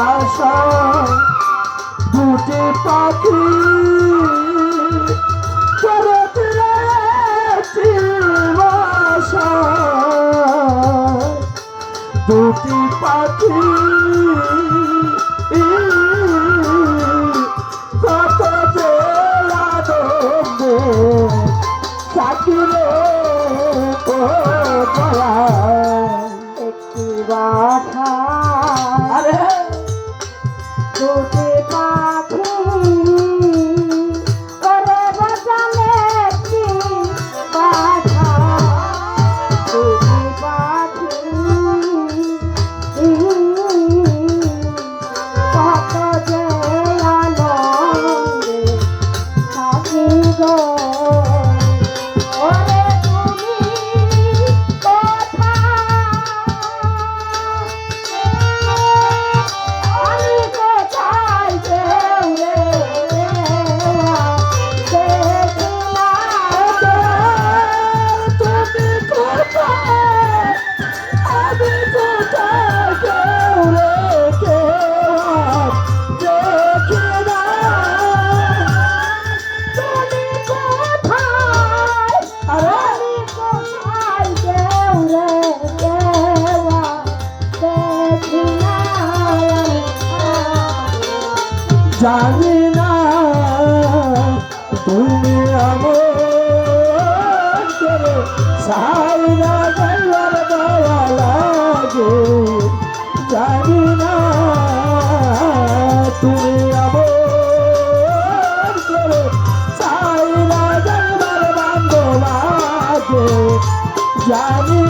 বাসা দুটি পাখি দুটি পাখি কত যে আনন্দে থাকিলে জানি না তুমি আমার সাইরা যাইবার দয়া লাগে জানি না তুমি আমার করে সাইরা যাইবার বান্ধ লাগে জানি